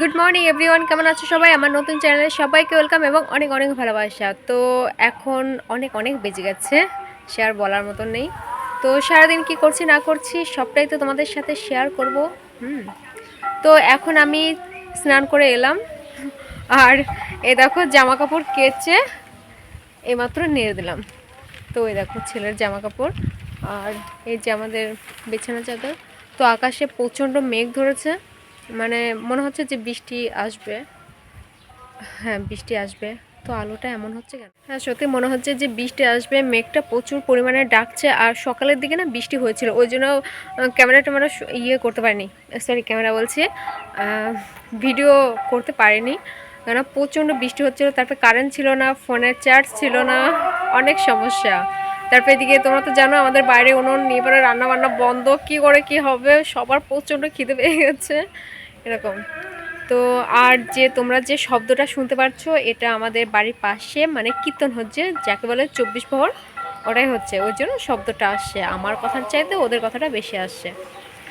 Good morning everyone কেমন আছো সবাই? আমার নতুন চ্যানেলে সবাইকে ওয়েলকাম এবং অনেক অনেক ভালোবাসা। তো এখন অনেক অনেক বেজে গেছে, সে আর বলার মতন নেই। তো সারাদিন কি করছি, না করছি, সবটাই তো তোমাদের সাথে শেয়ার করব। হুম। তো এখন আমি স্নান করে এলাম। আর এ দেখো জামা কাপড় কেচে এইমাত্র নেড়ে দিলাম। তো এই দেখো, ছেলের জামা কাপড় আর এই যে আমাদের বিছানা চাদর, তো আকাশে প্রচণ্ড মেঘ ধরেছে। মানে মনে হচ্ছে যে বৃষ্টি আসবে। হ্যাঁ বৃষ্টি আসবে। তো আলোটা এমন হচ্ছে কেন? হ্যাঁ সত্যি মনে হচ্ছে যে বৃষ্টি আসবে, মেঘটা প্রচুর পরিমাণে ডাকছে, আর সকালের দিকে না বৃষ্টি হয়েছিল। ওই জন্য ক্যামেরা ট্যামেরা ইয়ে করতে পারিনি। সরি, ক্যামেরা বলছি ভিডিও করতে পারিনি। কেন প্রচণ্ড বৃষ্টি হচ্ছিল, তারপরে কারেন্ট ছিল না ফোনের চার্জ ছিল না, অনেক সমস্যা। তারপরে এদিকে তোমরা তো জানো আমাদের বাইরে উনুন নিয়ে পরে রান্না বান্না বন্ধ। কি করে কি হবে? সবার প্রচণ্ড খিদে পেয়ে গেছে। এরকম। তো আর যে তোমরা যে শব্দটা শুনতে পারছ এটা আমাদের বাড়ির পাশে মানে কীর্তন হচ্ছে, যাকে বলে চব্বিশ প্রহর ওটাই হচ্ছে। ওই জন্য শব্দটা আসছে আমার কথার চাইতে ওদের কথাটা বেশি আসছে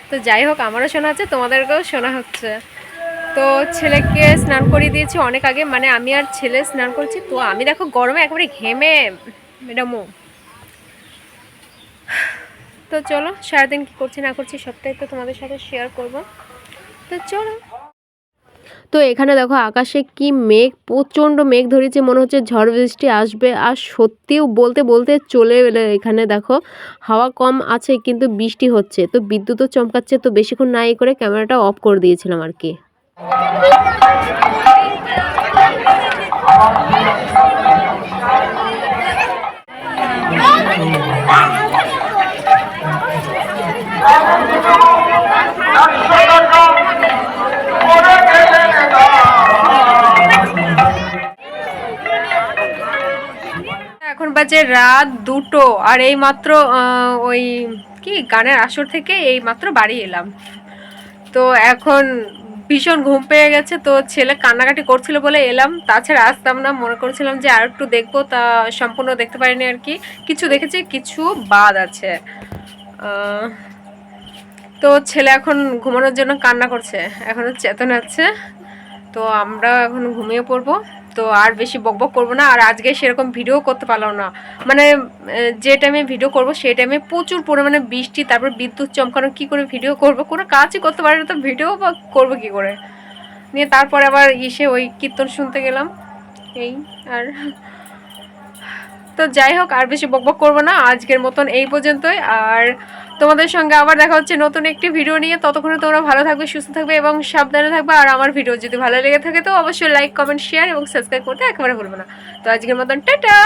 তো যাই হোক, আমারও শোনা হচ্ছে, তোমাদেরকেও শোনা হচ্ছে। তো ছেলেকে স্নান করিয়ে দিয়েছি অনেক আগে। মানে আমি আর ছেলে স্নান করছি, তো আমি দেখো গরমে একেবারে ঘেমে ম্যাডামও তো চলো সারাদিন কী করছি না করছি সবটাই তো তোমাদের সাথে শেয়ার করব। তো চলো। তো এখানে দেখো আকাশে কি মেঘ প্রচণ্ড মেঘ ধরেছে মনে হচ্ছে ঝড় বৃষ্টি আসবে। আর সত্যিও বলতে বলতে চলে এলো এখানে দেখো হাওয়া কম আছে কিন্তু বৃষ্টি হচ্ছে। তো বিদ্যুৎও চমকাচ্ছে তো বেশিক্ষণ না ইয়ে করে ক্যামেরাটা অফ করে দিয়েছিলাম আর কি। এখন বাজে রাত দুটো, আর এই মাত্র ওই কি, গানের আসর থেকে এই মাত্র বাড়ি এলাম। তো এখন ভীষণ ঘুম পেয়ে গেছে, তো ছেলে কান্নাকাটি করছিল বলে এলাম। তাছাড়া আসতাম না, মনে করছিলাম যে আর একটু দেখব, তা সম্পূর্ণ দেখতে পারিনি আর কি। কিছু দেখেছি, কিছু বাদ আছে। তো ছেলে এখন ঘুমানোর জন্য কান্না করছে, এখনও চেতন আছে, তো আমরা এখন ঘুমিয়ে পড়ব, তো আর বেশি বকবক করব না, আর আজকে সেরকম ভিডিও করতে পারলাম না। মানে যে টাইমে ভিডিও করব, সেই টাইমে প্রচুর পরিমাণে বৃষ্টি, তারপর বিদ্যুৎ চমকানো, কি করে ভিডিও করব, কোনো কাজই করতে পারি না, তো ভিডিও বা করব কী করে? নিয়ে তারপরে আবার এসে ওই কীর্তন শুনতে গেলাম, এই, আর তো যাই হোক, আর বেশি বকবক করব না। আজকের মতন এই পর্যন্তই। আর তোমাদের সঙ্গে আবার দেখা হচ্ছে নতুন একটি ভিডিও নিয়ে। ততক্ষণে তোমরা ভালো থাকবে, সুস্থ থাকবে এবং সাবধানে থাকবে। আর আমার ভিডিও যদি ভালো লেগে থাকে, তো অবশ্যই লাইক কমেন্ট শেয়ার এবং সাবস্ক্রাইব করতে একেবারে ভুলবো না। তো আজকের মতন, টাটা!